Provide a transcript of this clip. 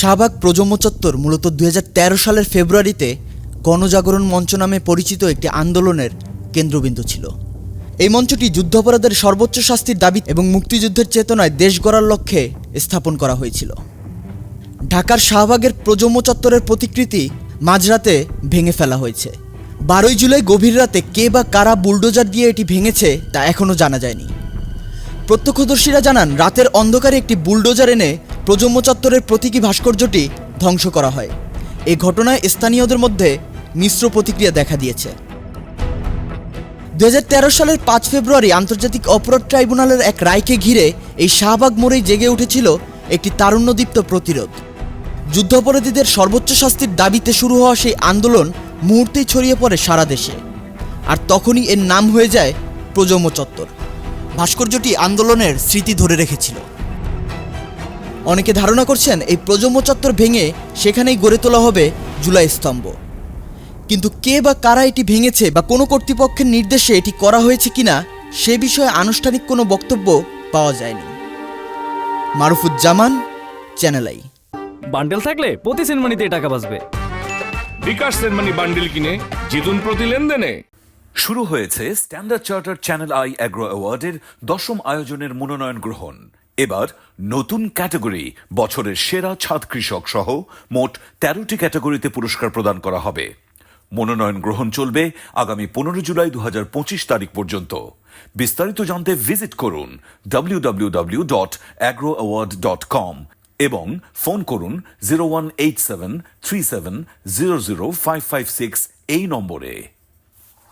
শাহবাগ প্রজন্ম চত্বর মূলত দু হাজার তেরো সালের ফেব্রুয়ারিতে গণজাগরণ মঞ্চ নামে পরিচিত একটি আন্দোলনের কেন্দ্রবিন্দু ছিল। এই মঞ্চটি যুদ্ধাপরাধের সর্বোচ্চ শাস্তির দাবি এবং মুক্তিযুদ্ধের চেতনায় দেশ গড়ার লক্ষ্যে স্থাপন করা হয়েছিল। ঢাকার শাহবাগের প্রজন্ম চত্বরের প্রতিকৃতি মাঝরাতে ভেঙে ফেলা হয়েছে। বারোই জুলাই গভীর রাতে কে বা কারা বুলডোজার দিয়ে এটি ভেঙেছে তা এখনও জানা যায়নি। প্রত্যক্ষদর্শীরা জানান, রাতের অন্ধকারে একটি বুলডোজার এনে প্রজন্ম চত্বরের প্রতীকী ভাস্কর্যটি ধ্বংস করা হয়। এই ঘটনায় স্থানীয়দের মধ্যে মিশ্র প্রতিক্রিয়া দেখা দিয়েছে। দু হাজার তেরো সালের পাঁচ ফেব্রুয়ারি আন্তর্জাতিক অপরাধ ট্রাইব্যুনালের এক রায়কে ঘিরে এই শাহবাগ মোড়েই জেগে উঠেছিল একটি তারুণ্যদীপ্ত প্রতিরোধ। যুদ্ধাপরাধীদের সর্বোচ্চ শাস্তির দাবিতে শুরু হওয়া সেই আন্দোলন মুহূর্তেই ছড়িয়ে পড়ে সারা দেশে। আর তখনই এর নাম হয়ে যায় প্রজন্ম চত্বর। ভাস্কর্যটি আন্দোলনের স্মৃতি ধরে রেখেছিল। অনেকে ধারণা করছেন এই প্রজন্ম চত্বর ভেঙে সেখানেই গড়ে তোলা হবে জুলাই স্তম্ভ। কিন্তু কে বা কারা এটি ভেঙেছে বা কোনো কর্তৃপক্ষের নির্দেশে এটি করা হয়েছে কিনা সে বিষয়ে আনুষ্ঠানিক কোনো বক্তব্য পাওয়া যায়নি। মারুফুজ্জামান চ্যানেল আই। বান্ডেল থাকলে প্রতি সেনমানিতে টাকা বাঁচবে। বিকাশ সেনমানি বান্ডিল কিনে জিতুন প্রতি লেনদেনে। শুরু হয়েছে Standard Charter channel I agro অ্যাওয়ার্ডের দশম আয়োজনের মনোনয়ন গ্রহণ। এবার নতুন ক্যাটাগরি, বছরের সেরা ছাদ কৃষক সহ মোট তেরোটি ক্যাটাগরিতে পুরস্কার প্রদান করা হবে। মনোনয়ন গ্রহণ চলবে আগামী পনেরো জুলাই দু হাজার পঁচিশ তারিখ পর্যন্ত। বিস্তারিত জানতে ভিজিট করুন www.agroaward.com dot agro award dot com এবং ফোন করুন zero one eight seven three seven zero zero five five six এই নম্বরে।